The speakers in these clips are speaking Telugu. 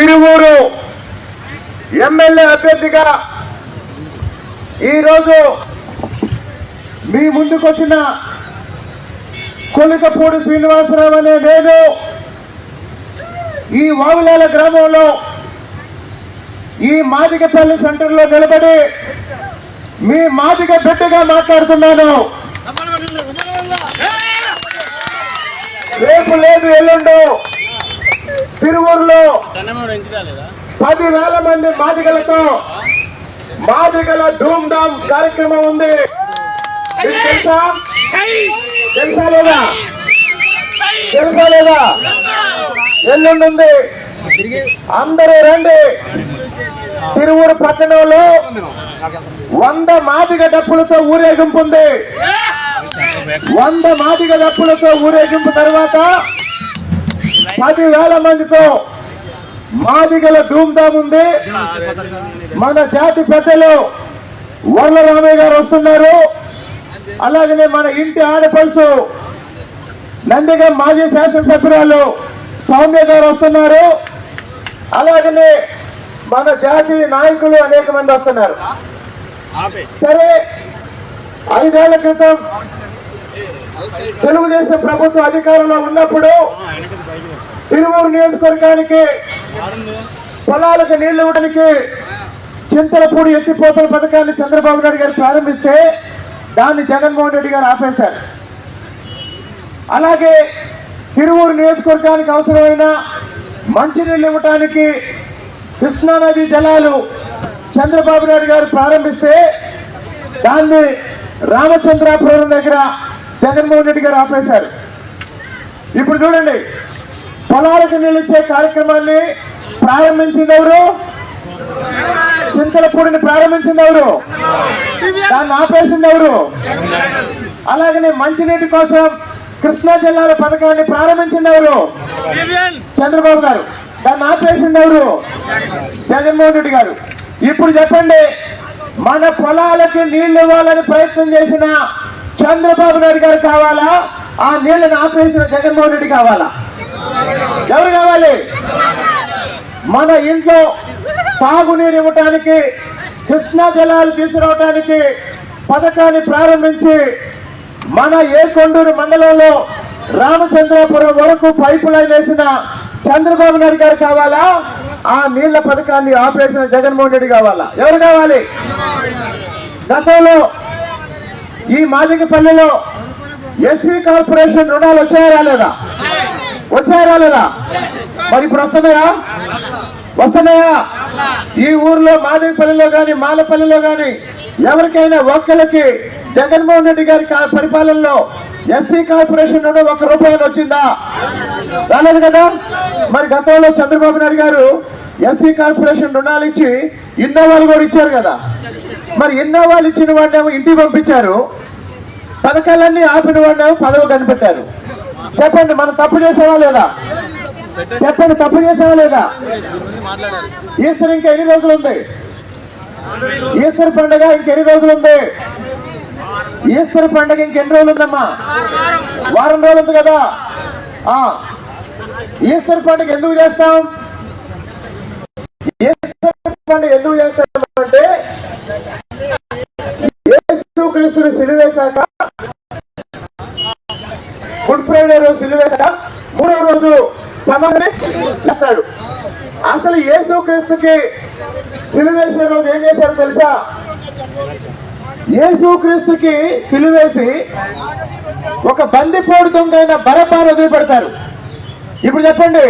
తిరువూరు ఎమ్మెల్యే అభ్యర్థిగా ఈరోజు మీ ముందుకొచ్చిన కొలికపూడి శ్రీనివాసరావు అనే నేను ఈ వాగులాల గ్రామంలో ఈ మాదిగపల్లి సెంటర్లో నిలబడి మీ మాదిగ బిడ్డగా మాట్లాడుతున్నాను. రేపు లేదు ఎల్లుండు తిరువూరులో పదివేల మంది మాదిగలతో మాదిగల ధూమ్ ధామ్ కార్యక్రమం ఉంది. తెలుసా? తెలుసా లేదా? తెలుసా లేదా? ఎల్లుండి ఉంది అందరూ రండి. తిరువురు పట్టణంలో వంద మాదిగ డప్పులతో ఊరేగింపు ఉంది. వంద మాదిగ డప్పులతో ఊరేగింపు తర్వాత పదివేల మందితో మాదిగల ధూమ్ధామ్ ఉంది. మన జాతి పెద్దలు వర్ల రామయ్య గారు వస్తున్నారు. అలాగనే మన ఇంటి ఆడపడుచు నందిగా మాజీ శాసనసభ్యురాలు సౌమ్య గారు వస్తున్నారు. అలాగనే మన జాతి నాయకులు అనేక మంది వస్తున్నారు. సరే ఐదేళ్ళ క్రితం తెలుగుదేశం ప్రభుత్వం అధికారంలో ఉన్నప్పుడు తిరువూరు నియోజకవర్గానికి పొలాలకు నీళ్ళు ఇవ్వడానికి చింతలపూడి ఎత్తిపోతల పథకాన్ని చంద్రబాబు నాయుడు గారు ప్రారంభిస్తే దాన్ని జగన్మోహన్ రెడ్డి గారు ఆపేశారు. అలాగే తిరువూరు నియోజకవర్గానికి అవసరమైన మంచినీళ్ళు ఇవ్వటానికి కృష్ణానది జలాలు చంద్రబాబు నాయుడు గారు ప్రారంభిస్తే దాన్ని రామచంద్రాపురం దగ్గర జగన్మోహన్ రెడ్డి గారు ఆపేశారు. ఇప్పుడు చూడండి పొలాలకు నిలిచే కార్యక్రమాన్ని ప్రారంభించింది ఎవరు? చింతలపూడిని ప్రారంభించింది ఎవరు? దాన్ని ఆపేసింది ఎవరు? అలాగనే మంచినీటి కోసం కృష్ణా జిల్లాల పథకాన్ని ప్రారంభించింది ఎవరు? చంద్రబాబు గారు. దాన్ని ఆపేసింది ఎవరు? జగన్మోహన్ రెడ్డి గారు. ఇప్పుడు చెప్పండి మన పొలాలకి నీళ్ళు ఇవ్వాలని ప్రయత్నం చేసిన చంద్రబాబు నాయుడు గారు కావాలా? ఆ నీళ్ళను ఆపేసిన జగన్మోహన్ రెడ్డి కావాలా? ఎవరు కావాలి? మన ఇంట్లో తాగునీరు ఇవ్వటానికి కృష్ణా జలాలు తీసుకురావటానికి పథకాన్ని ప్రారంభించి మన ఏకొండూరు మండలంలో రామచంద్రాపురం వరకు పైపు లైన్ వేసిన చంద్రబాబు నాయుడు గారు కావాలా? ఆ నీళ్ళ పథకాన్ని ఆపేసిన జగన్మోహన్ రెడ్డి కావాలా? ఎవరు కావాలి? గతంలో ఈ మాదిగపల్లిలో ఎస్సీ కార్పొరేషన్ రుణాలు వచ్చాయా రాలేదా? వచ్చాయా రాలేదా? మరి ఇప్పుడు వస్తున్నాయా? వస్తున్నాయా? ఈ ఊర్లో మాదేపల్లిలో గాని మాలపల్లిలో గాని ఎవరికైనా ఒక్కరికి జగన్మోహన్ రెడ్డి గారి పరిపాలనలో ఎస్సీ కార్పొరేషన్ నుండి ఒక్క రూపాయలు వచ్చిందా? రాలేదు కదా? మరి గతంలో చంద్రబాబు నాయుడు గారు ఎస్సీ కార్పొరేషన్ రుణాలు ఇచ్చి ఇన్నోవాలు కూడా ఇచ్చారు కదా. మరి ఇన్నోవాలు ఇచ్చిన వాడినేమో ఇంటికి పంపించారు. పథకాలన్నీ ఆపిన వాడినేమో పదవి కనిపెట్టారు. చెప్పండి మనం తప్పు చేసావా లేదా? చెప్పండి తప్పు చేసావా లేదా? ఈస్టర్ ఇంకా ఎన్ని రోజులు ఉంది? ఈస్టర్ పండుగ ఇంకెన్ని రోజులు ఉంది? ఈస్టర్ పండుగ ఇంకెన్ని రోజులు ఉందమ్మా? వారం రోజులు ఉంది కదా. ఆ ఈస్టర్ పండుగ ఎందుకు చేస్తాం? ఈస్టర్ పండుగ ఎందుకు చేస్తాం అంటే యేసు సిలివేశాక గుడ్ ఫ్రైడే రోజు సిలివేశాక మూడవ రోజు సమాధి చేస్తాడు. అసలు యేసుక్రీస్తుకి సిలువేసే రోజు ఏం చేశారో తెలుసా? యేసు క్రీస్తుకి సిలువేసి ఒక బందిపోడు దొంగ అయిన బరపాను వదిలిపెడతారు. ఇప్పుడు చెప్పండి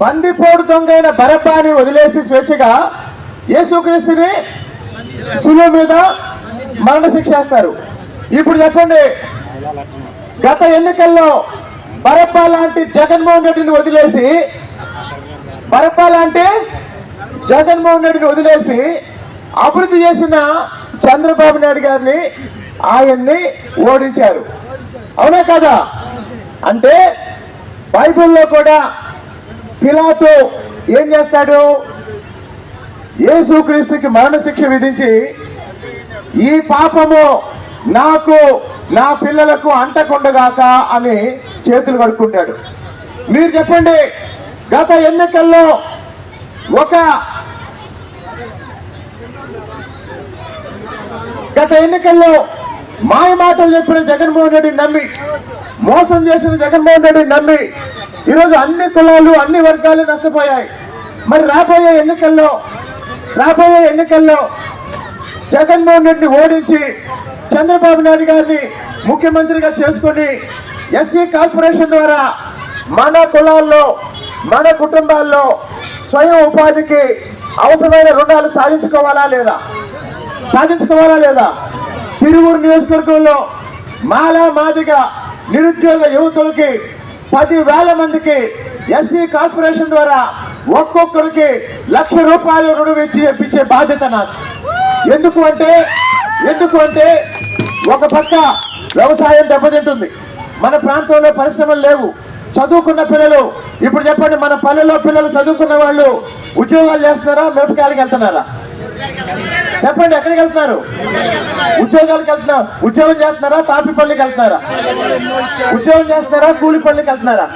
బందిపోడు దొంగ అయిన బరపాని వదిలేసి స్వేచ్ఛగా యేసుక్రీస్తుని సులువు మీద మరణ శిక్ష ఇప్పుడు చెప్పండి గత ఎన్నికల్లో బరప్ప లాంటి జగన్మోహన్ రెడ్డిని వదిలేసి బరప్ప లాంటి జగన్మోహన్ రెడ్డిని వదిలేసి అభివృద్ధి చేసిన చంద్రబాబు నాయుడు గారిని ఆయన్ని ఓడించారు. అవునా కదా? అంటే బైబిల్లో కూడా పిలాతో ఏం చేస్తాడు? యేసుక్రీస్తుకి మరణశిక్ష విధించి ఈ పాపము నాకు నా పిల్లలకు అంటకుండగాక అని చేతులు కడుక్కుంటాడు. మీరు చెప్పండి గత ఎన్నికల్లో ఒక గత ఎన్నికల్లో మాయ మాటలు చెప్పిన జగన్మోహన్ రెడ్డిని నమ్మి మోసం చేసిన జగన్మోహన్ రెడ్డిని నమ్మి ఈరోజు అన్ని కులాలు అన్ని వర్గాలు నష్టపోయాయి. మరి రాబోయే ఎన్నికల్లో రాబోయే ఎన్నికల్లో జగన్మోహన్ రెడ్డిని ఓడించి చంద్రబాబు నాయుడు గారిని ముఖ్యమంత్రిగా చేసుకొని ఎస్సీ కార్పొరేషన్ ద్వారా మన కులాల్లో మన కుటుంబాల్లో స్వయం ఉపాధికి అవసరమైన రుణాలు సాధించుకోవాలా లేదా? సాధించుకోవాలా లేదా? తిరువురు నియోజకవర్గంలో మాలా మాదిగా నిరుద్యోగ యువతులకి పది వేల మందికి ఎస్సీ కార్పొరేషన్ ద్వారా ఒక్కొక్కరికి లక్ష రూపాయలు రుణం ఇచ్చి ఇప్పించే బాధ్యత నాకు ఎందుకు అంటే ఎందుకు అంటే ఒక పక్క వ్యవసాయం దెబ్బతింటుంది. మన ప్రాంతంలో పరిశ్రమలు లేవు. చదువుకున్న పిల్లలు ఇప్పుడు చెప్పండి మన పల్లెలో పిల్లలు చదువుకున్న వాళ్ళు ఉద్యోగాలు చేస్తున్నారా మిరపకాయలకు వెళ్తున్నారా? చెప్పండి ఎక్కడికి వెళ్తున్నారు? ఉద్యోగాలకు వెళ్తున్నారు ఉద్యోగం చేస్తున్నారా తాపి పల్లికి వెళ్తున్నారా? ఉద్యోగం చేస్తున్నారా కూలి పల్లికి వెళ్తున్నారా?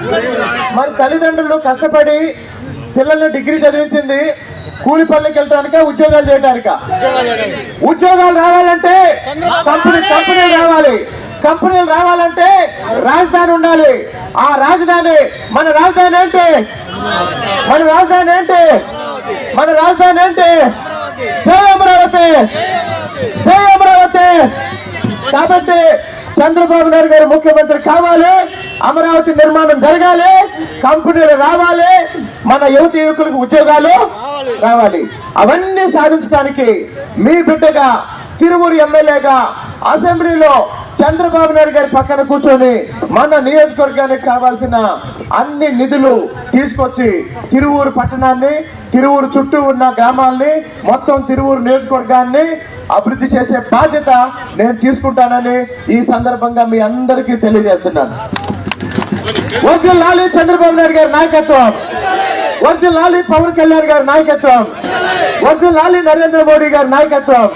మరి తల్లిదండ్రులు కష్టపడి పిల్లల్ని డిగ్రీ చదివించింది కూలి పనులకు వెళ్ళడానిక ఉద్యోగాలు చేయడానిక ఉద్యోగాలు రావాలంటే కంపెనీ కంపెనీ రావాలి. కంపెనీలు రావాలంటే రాజధాని ఉండాలి. ఆ రాజధాని మన రాజధాని ఏంటి? మన రాజధాని ఏంటి? మన రాజధాని ఏంటి? జై అమరావతి! జై అమరావతి! కాబట్టి చంద్రబాబు నాయుడు గారు ముఖ్యమంత్రి కావాలి. అమరావతి నిర్మాణం జరగాలి. కంపెనీలు రావాలి. మన యువత యువకులకు ఉద్యోగాలు రావాలి. అవన్నీ సాధించడానికి మీ బిడ్డగా తిరువురు ఎమ్మెల్యేగా అసెంబ్లీలో చంద్రబాబు నాయుడు గారి పక్కన కూర్చొని మన నియోజకవర్గానికి కావాల్సిన అన్ని నిధులు తీసుకొచ్చి తిరువూరు పట్టణాన్ని తిరువూరు చుట్టూ ఉన్న గ్రామాల్ని మొత్తం తిరువూరు నియోజకవర్గాన్ని అభివృద్ధి చేసే బాధ్యత నేను తీసుకుంటానని ఈ సందర్భంగా మీ అందరికీ తెలియజేస్తున్నాను. వద్దు లాలి చంద్రబాబు నాయుడు గారి నాయకత్వం. వద్దు లాలి పవన్ కళ్యాణ్ గారి నాయకత్వం. వద్దు లాలి నరేంద్ర మోడీ గారి నాయకత్వం.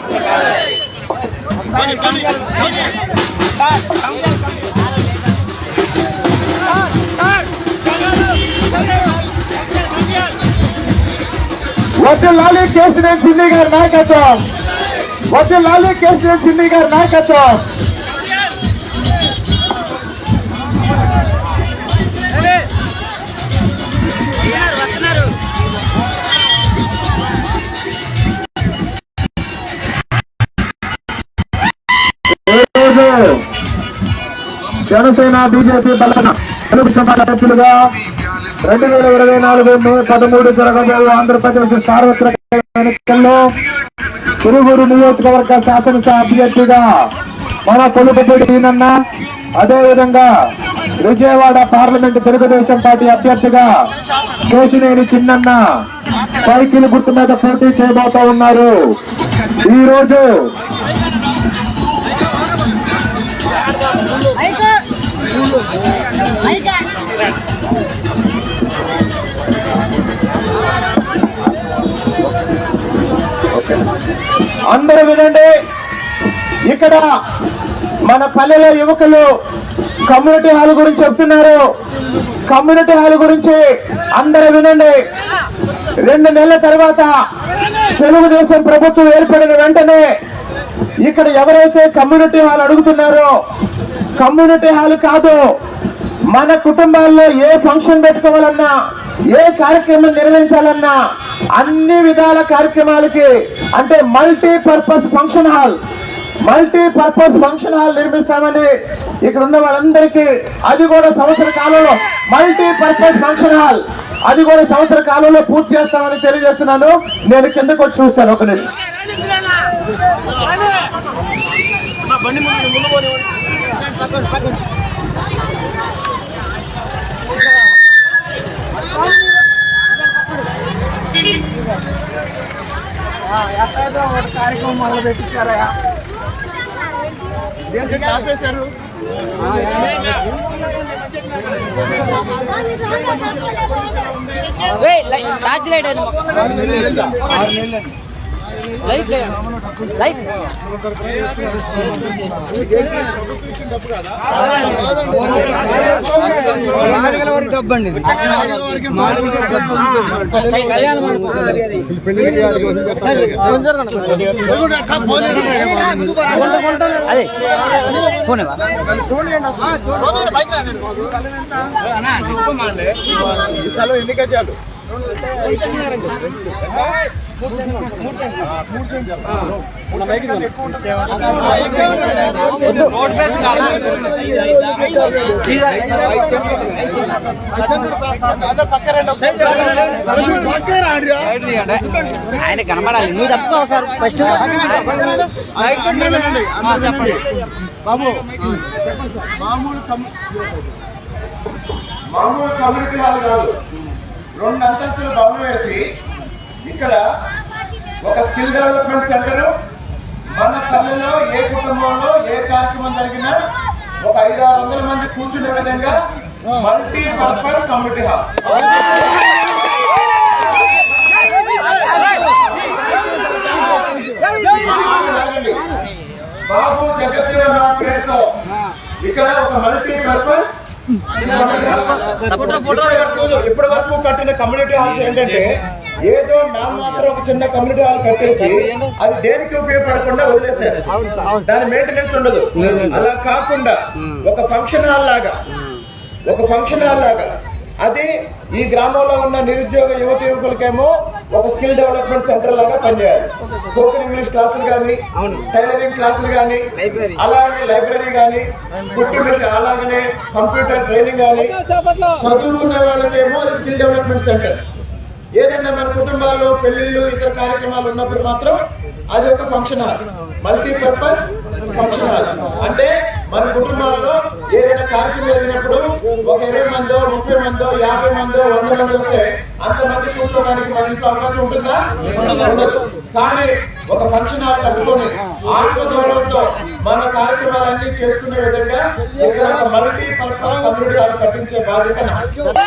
వద్దు లాలి కేసీఆర్ చిన్ని గారి నాయకత్వం వద్దు లాలి కేసీఆర్ చిన్ని గారి నాయకత్వం జనసేన బీజేపీ బలన తెలుగు సమాజ అధ్యక్షులుగా రెండు వేల ఇరవై నాలుగు మే పదమూడు జరగబోయే ఆంధ్రప్రదేశ్ సార్వత్రిక ఎన్నికల్లో తిరుగురు నియోజకవర్గ శాసనసభ అభ్యర్థిగా మన కొలుపుపూడి ఈనన్న అదేవిధంగా విజయవాడ పార్లమెంట్ తెలుగుదేశం పార్టీ అభ్యర్థిగా కేశినేని చిన్నన్న సైకిల్ గుర్తు మీద పోటీ చేయబోతా ఉన్నారు. ఈ రోజు వినండి. ఇక్కడ మన పల్లెలో యువకులు కమ్యూనిటీ హాల్ గురించి చెప్తున్నారు. కమ్యూనిటీ హాల్ గురించి అందరూ వినండి. రెండు నెలల తర్వాత తెలుగుదేశం ప్రభుత్వం ఏర్పడిన వెంటనే ఇక్కడ ఎవరైతే కమ్యూనిటీ హాల్ అడుగుతున్నారో కమ్యూనిటీ హాల్ కాదు మన కుటుంబాల్లో ఏ ఫంక్షన్ పెట్టుకోవాలన్నా ఏ కార్యక్రమం నిర్వహించాలన్నా అన్ని విధాల కార్యక్రమాలకి అంటే multipurpose function hall multipurpose function hall నిర్మిస్తామని ఇక్కడ ఉన్న వాళ్ళందరికీ అది కూడా సంవత్సర కాలంలో మల్టీపర్పస్ ఫంక్షన్ హాల్ అది కూడా సంవత్సర కాలంలో పూర్తి చేస్తామని తెలియజేస్తున్నాను. నేను కిందకు వచ్చి చూస్తాను ఒక నిమిషం. బండి ఎక్కడైతే ఒక కార్యక్రమం మొదలు పెట్టించారా ఆపేశారు టార్చ్ లైట్ అని నాలుగల వరకు డబ్బండి అదే ఫోన్ ఈ స్థలం ఎన్ని గజాలు? ఆయన కనబడాలి. నువ్వు తప్పుకో సార్ ఫస్ట్ చెప్పండి బాబు మామూలు మామూలు కమ్యూనిటీ వాళ్ళు కాదు. రెండు అంతస్తులు భవనం వేసి ఇక్కడ ఒక స్కిల్ డెవలప్మెంట్ సెంటర్. మన పల్లెలో ఏ కుటుంబంలో ఏ కార్యక్రమం జరిగినా ఒక ఐదు ఆరు వందల మంది కూర్చునే విధంగా multipurpose community hall. Babu Jagatrao పేరుతో ఇక్కడ ఒక మల్టీ పర్పస్ ఇప్పటి వరకు కట్టిన కమ్యూనిటీ హాల్స్ ఏంటంటే ఏదో నా మాత్రం ఒక చిన్న కమ్యూనిటీ హాల్ కట్టేసి అది దేనికి ఉపయోగపడకుండా వదిలేశారు. దాని మెయింటెనెన్స్ ఉండదు. అలా కాకుండా ఒక ఫంక్షన్ హాల్ లాగా ఒక ఫంక్షన్ హాల్ లాగా అది ఈ గ్రామంలో ఉన్న నిరుద్యోగ యువత యువకులకేమో ఒక స్కిల్ డెవలప్మెంట్ సెంటర్ లాగా పనిచేయాలి. స్పోకెన్ ఇంగ్లీష్ క్లాసులు కానీ టైలరింగ్ క్లాసులు కానీ అలాగే లైబ్రరీ కానీ కుట్టు మిషన్ అలాగనే కంప్యూటర్ ట్రైనింగ్ కానీ చదువుకునే వాళ్ళకేమో అది స్కిల్ డెవలప్మెంట్ సెంటర్ ఏదైనా మన కుటుంబాల్లో పెళ్ళిళ్ళు ఇతర కార్యక్రమాలు ఉన్నప్పుడు మాత్రం అది ఒక function hall multipurpose function hall అంటే మన కుటుంబాల్లో ఏదైనా కార్యక్రమం జరిగినప్పుడు ఒక ఇరవై మందో ముప్పై మందో యాభై మందో వంద మంది వస్తే అంతమంది కూర్చోడానికి మన ఇంట్లో అవకాశం ఉంటుందా? ఉండదు. కానీ ఒక ఫంక్షన్ హాల్ కట్టుకొని ఆత్మగౌరవంతో మన కార్యక్రమాలన్నీ చేసుకునే విధంగా ఇక్కడ మల్టీపర్పస్ మల్టీ కమ్యూనిటీ హాల్ కట్టించే బాధ్యత